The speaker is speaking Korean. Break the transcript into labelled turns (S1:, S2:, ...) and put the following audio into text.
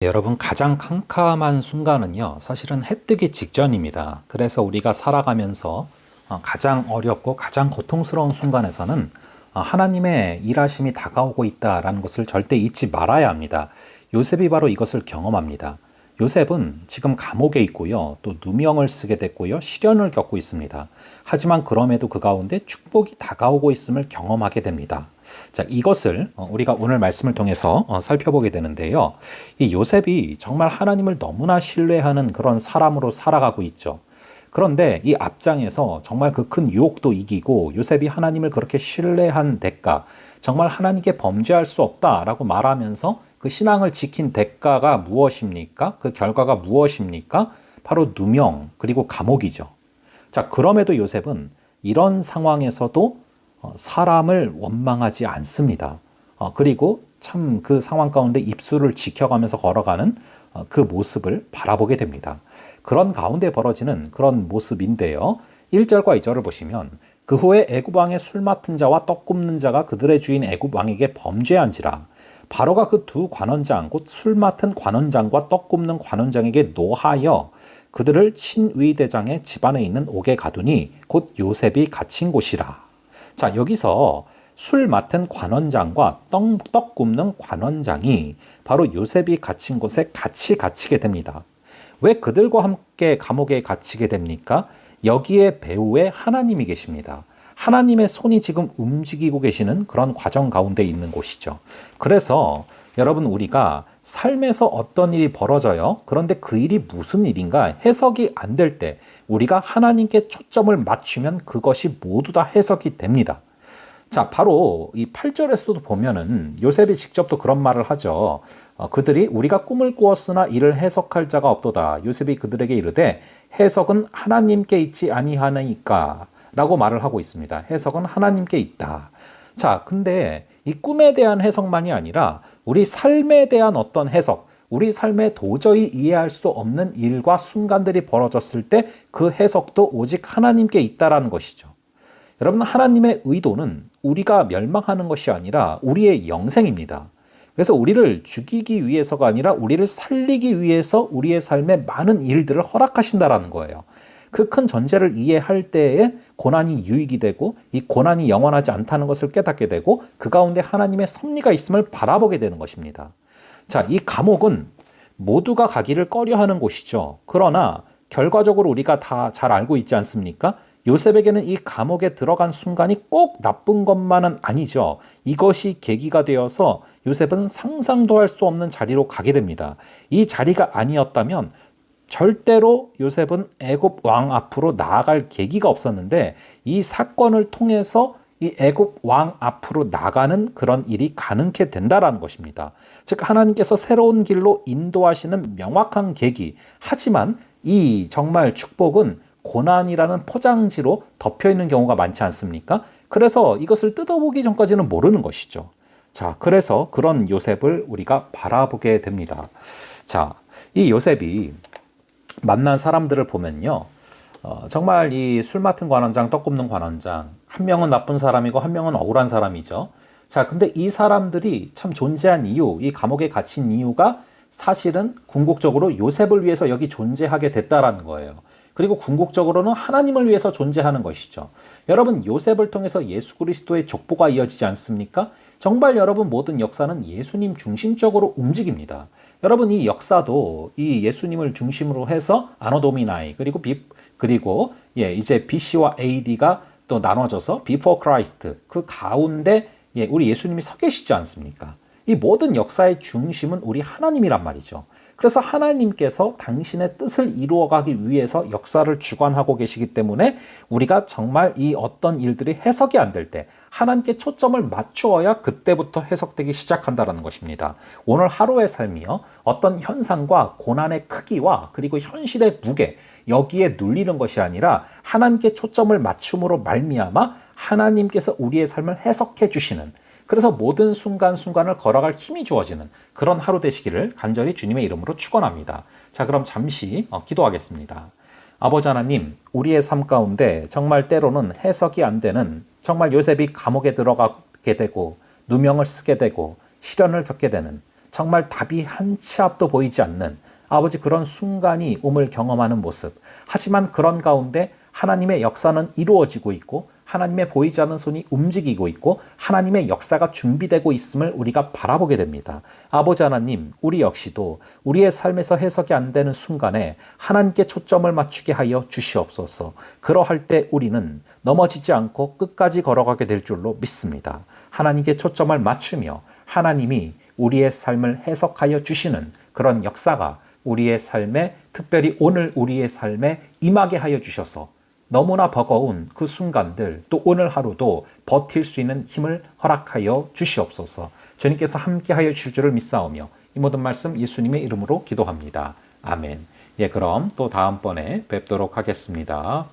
S1: 여러분 가장 캄캄한 순간은요 사실은 해 뜨기 직전입니다. 그래서 우리가 살아가면서 어, 가장 어렵고 가장 고통스러운 순간에서는 어, 하나님의 일하심이 다가오고 있다라는 것을 절대 잊지 말아야 합니다. 요셉이 바로 이것을 경험합니다 요셉은 지금 감옥에 있고요 또 누명을 쓰게 됐고요 시련을 겪고 있습니다 하지만 그럼에도 그 가운데 축복이 다가오고 있음을 경험하게 됩니다 자, 이것을 어, 우리가 오늘 말씀을 통해서 어, 살펴보게 되는데요. 이 요셉이 정말 하나님을 너무나 신뢰하는 그런 사람으로 살아가고 있죠. 그런데 이 앞장에서 정말 그 큰 유혹도 이기고 요셉이 하나님을 그렇게 신뢰한 대가, 정말 하나님께 범죄할 수 없다라고 말하면서 그 신앙을 지킨 대가가 무엇입니까? 그 결과가 무엇입니까? 바로 누명, 그리고 감옥이죠. 자, 그럼에도 요셉은 이런 상황에서도 어, 사람을 원망하지 않습니다. 어, 그리고 참 그 상황 가운데 입술을 지켜가면서 걸어가는 어, 그 모습을 바라보게 됩니다. 그런 가운데 벌어지는 그런 모습인데요. 1절과 2절을 보시면 그 후에 애굽 왕의 술 맡은 자와 떡 굽는 자가 그들의 주인 애굽 왕에게 범죄한지라 바로가 그 두 관원장 곧 술 맡은 관원장과 떡 굽는 관원장에게 노하여 그들을 친위대장의 집안에 있는 옥에 가두니 곧 요셉이 갇힌 곳이라. 자, 여기서 술 맡은 관원장과 떡, 떡 굽는 관원장이 바로 요셉이 갇힌 곳에 같이 갇히게 됩니다. 왜 그들과 함께 감옥에 갇히게 됩니까? 여기에 배후에 하나님이 계십니다. 하나님의 손이 지금 움직이고 계시는 그런 과정 가운데 있는 곳이죠. 그래서 여러분 우리가 삶에서 어떤 일이 벌어져요. 그런데 그 일이 무슨 일인가 해석이 안 될 때 우리가 하나님께 초점을 맞추면 그것이 모두 다 해석이 됩니다. 자, 바로 이 8절에서도 보면은 요셉이 직접 또 그런 말을 하죠. 어, 그들이 우리가 꿈을 꾸었으나 이를 해석할 자가 없도다. 요셉이 그들에게 이르되 해석은 하나님께 있지 아니하니까 라고 말을 하고 있습니다. 해석은 하나님께 있다. 자, 근데 이 꿈에 대한 해석만이 아니라 우리 삶에 대한 어떤 해석, 우리 삶에 도저히 이해할 수 없는 일과 순간들이 벌어졌을 때 그 해석도 오직 하나님께 있다라는 것이죠. 여러분, 하나님의 의도는 우리가 멸망하는 것이 아니라 우리의 영생입니다. 그래서 우리를 죽이기 위해서가 아니라 우리를 살리기 위해서 우리의 삶에 많은 일들을 허락하신다라는 거예요. 그 큰 전제를 이해할 때에 고난이 유익이 되고 이 고난이 영원하지 않다는 것을 깨닫게 되고 그 가운데 하나님의 섭리가 있음을 바라보게 되는 것입니다. 자, 이 감옥은 모두가 가기를 꺼려하는 곳이죠. 그러나 결과적으로 우리가 다 잘 알고 있지 않습니까? 요셉에게는 이 감옥에 들어간 순간이 꼭 나쁜 것만은 아니죠. 이것이 계기가 되어서 요셉은 상상도 할 수 없는 자리로 가게 됩니다. 이 자리가 아니었다면 절대로 요셉은 애굽 왕 앞으로 나아갈 계기가 없었는데 이 사건을 통해서 이 애굽 왕 앞으로 나가는 그런 일이 가능케 된다라는 것입니다. 즉 하나님께서 새로운 길로 인도하시는 명확한 계기. 하지만 이 정말 축복은 고난이라는 포장지로 덮여 있는 경우가 많지 않습니까? 그래서 이것을 뜯어보기 전까지는 모르는 것이죠. 자, 그래서 그런 요셉을 우리가 바라보게 됩니다. 자, 이 요셉이 만난 사람들을 보면요. 어, 정말 이 술 맡은 관원장, 떡 굽는 관원장, 한 명은 나쁜 사람이고 한 명은 억울한 사람이죠. 자, 근데 이 사람들이 참 존재한 이유, 이 감옥에 갇힌 이유가 사실은 궁극적으로 요셉을 위해서 여기 존재하게 됐다라는 거예요. 그리고 궁극적으로는 하나님을 위해서 존재하는 것이죠. 여러분, 요셉을 통해서 예수 그리스도의 족보가 이어지지 않습니까? 정말 여러분 모든 역사는 예수님 중심적으로 움직입니다. 여러분 이 역사도 이 예수님을 중심으로 해서 아노도미나이 그리고 비 그리고 예 이제 BC와 AD가 또 나눠져서 Before Christ 그 가운데 예 우리 예수님이 서 계시지 않습니까? 이 모든 역사의 중심은 우리 하나님이란 말이죠. 그래서 하나님께서 당신의 뜻을 이루어가기 위해서 역사를 주관하고 계시기 때문에 우리가 정말 이 어떤 일들이 해석이 안 될 때 하나님께 초점을 맞추어야 그때부터 해석되기 시작한다는 것입니다. 오늘 하루의 삶이요. 어떤 현상과 고난의 크기와 그리고 현실의 무게 여기에 눌리는 것이 아니라 하나님께 초점을 맞춤으로 말미암아 하나님께서 우리의 삶을 해석해 주시는 그래서 모든 순간순간을 걸어갈 힘이 주어지는 그런 하루 되시기를 간절히 주님의 이름으로 축원합니다. 자, 그럼 잠시 어, 기도하겠습니다. 아버지 하나님, 우리의 삶 가운데 정말 때로는 해석이 안 되는 정말 요셉이 감옥에 들어가게 되고 누명을 쓰게 되고 시련을 겪게 되는 정말 답이 한 치 앞도 보이지 않는 아버지 그런 순간이 옴을 경험하는 모습. 하지만 그런 가운데 하나님의 역사는 이루어지고 있고 하나님의 보이지 않는 손이 움직이고 있고 하나님의 역사가 준비되고 있음을 우리가 바라보게 됩니다. 아버지 하나님, 우리 역시도 우리의 삶에서 해석이 안 되는 순간에 하나님께 초점을 맞추게 하여 주시옵소서. 그러할 때 우리는 넘어지지 않고 끝까지 걸어가게 될 줄로 믿습니다. 하나님께 초점을 맞추며 하나님이 우리의 삶을 해석하여 주시는 그런 역사가 우리의 삶에 특별히 오늘 우리의 삶에 임하게 하여 주셔서 너무나 버거운 그 순간들 또 오늘 하루도 버틸 수 있는 힘을 허락하여 주시옵소서. 주님께서 함께하여 주실 줄을 믿사오며 이 모든 말씀 예수님의 이름으로 기도합니다. 아멘. 예, 그럼 또 다음번에 뵙도록 하겠습니다.